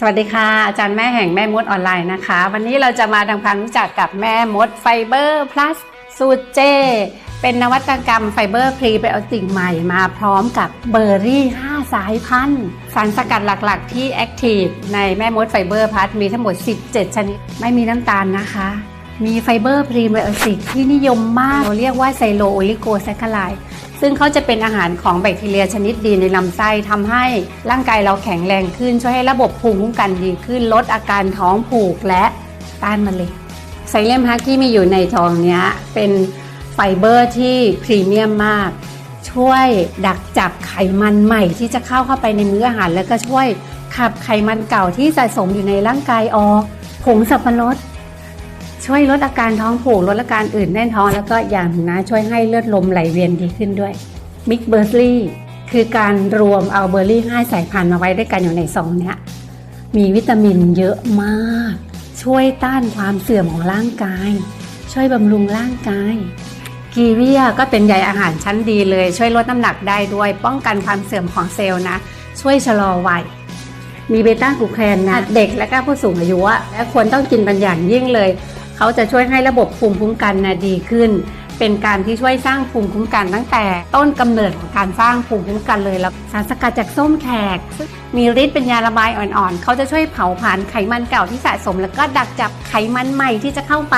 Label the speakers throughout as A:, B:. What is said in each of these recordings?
A: สวัสดีค่ะ อาจารย์แม่แห่งแม่มดออนไลน์นะคะ วันนี้เราจะมาทำความรู้จักกับแม่มดไฟเบอร์พลัสสูตรเจ เป็นนวัตกรรมไฟเบอร์พรีไบโอติกใหม่มาพร้อมกับเบอร์รี่ 5 สายพันธุ์ สารสกัดหลักๆ ที่แอคทีฟในแม่มดไฟเบอร์พลัสมีทั้งหมด 17 ชนิด ไม่มีน้ำตาลนะคะ มีไฟเบอร์พรีไบโอติกที่นิยมมากเราเรียกว่าไซโลโอลิโกแซคคาไล ซึ่งเขาจะเป็นอาหารของแบคทีเรียชนิดดีในลำไส้ทำให้ร่างกายเราแข็งแรงขึ้น ช่วยให้ระบบภูมิคุ้มกันดีขึ้น ลดอาการท้องผูกและต้านมะเร็งไซเลมฮักที่มีอยู่ในทองนี้เป็นไฟเบอร์ที่พรีเมียมมาก ช่วยดักจับไขมันใหม่ที่จะเข้าเข้าไปในมื้ออาหารแล้วก็ช่วยขับไขมันเก่าที่สะสมอยู่ในร่างกายออกผงสับปะรด ช่วยลดอาการท้องผูกลดอาการอื่นแน่นท้อง แล้วก็อย่างนะช่วยให้เลือดลมไหลเวียนดีขึ้นด้วยมิกเบอร์รี่คือการรวมเอาเบอร์รี่ห้าสายพันธุ์มาไว้ด้วยกันอยู่ในซองเนี้ยมีวิตามินเยอะมาก ช่วยต้านความเสื่อมของร่างกาย ช่วยบำรุงร่างกายกีเวียก็เป็นใยอาหารชั้นดีเลย ช่วยลดน้ำหนักได้ด้วย ป้องกันความเสื่อมของเซลล์นะ ช่วยชะลอวัยมีเบต้ากลูแคนนะ เด็กและก็ผู้สูงอายุและควรต้องกินเป็นอย่างยิ่งเลย เขาจะช่วยให้ระบบภูมิคุ้มกันนะดีขึ้น เป็นการที่ช่วยสร้างภูมิคุ้มกันตั้งแต่ต้นกำเนิดของการสร้างภูมิคุ้มกันเลยแล้วสารสกัดจากส้มแขกซึ่งมีฤทธิ์เป็นยาระบายอ่อนๆ เขาจะช่วยเผาผลาญไขมันเก่าที่สะสม แล้วก็ดักจับไขมันใหม่ที่จะเข้าไป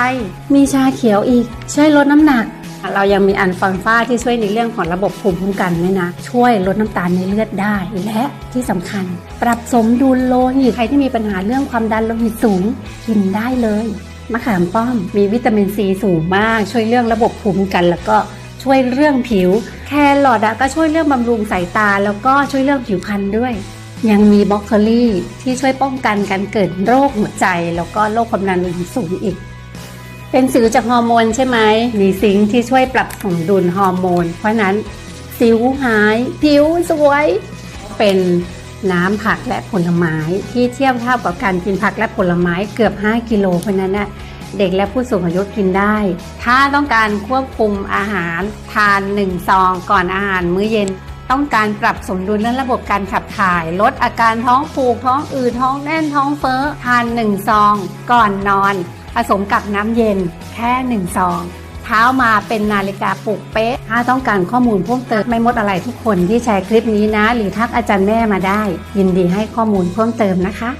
A: มีชาเขียวอีก ช่วยลดน้ำหนัก เรายังมีอันฟังฟ้าที่ช่วยในเรื่องของระบบภูมิคุ้มกันด้วยนะ ช่วยลดน้ำตาลในเลือดได้ และที่สำคัญ ปรับสมดุลโลหิต ใครที่มีปัญหาเรื่องความดันโลหิตสูง กินได้เลย มะขามป้อมมีวิตามินซีสูงมาก ช่วยเรื่องระบบภูมิคุ้มกันแล้วก็ช่วยเรื่องผิว แครอทอะก็ช่วยเรื่องบำรุงสายตา แล้วก็ช่วยเรื่องผิวพรรณด้วย ยังมีบรอกโคลี่ที่ช่วยป้องกันการเกิดโรคหัวใจ แล้วก็โรคความดันโลหิตสูงอีก เป็นสิวจากฮอร์โมนใช่ไหมมีซิงค์ที่ช่วยปรับสมดุลฮอร์โมน เพราะนั้นสิวหาย ผิวสวย เป็น น้ำผักและผลไม้ที่เทียบเท่ากับการกินผักและผลไม้เกือบ 5 กิโลเพราะนั้นน่ะเด็กและผู้สูงอายุกินได้ ถ้าต้องการควบคุมอาหารทาน1ซองก่อนอาหารมื้อเย็น ต้องการปรับสมดุลเรื่องระบบการขับถ่าย ลดอาการท้องผูกท้องอืดท้องแน่นท้องเฟ้อทาน1ซอง ก่อนนอน ผสมกับน้ำเย็นแค่1ซอง เช้ามาเป็นนาฬิกาปลุกเป๊ะ ถ้าต้องการข้อมูลเพิ่มเติมไม่มดอะไรทุกคนที่แชร์คลิปนี้นะ หรือทักอาจารย์แม่มาได้ ยินดีให้ข้อมูลเพิ่มเติมนะคะ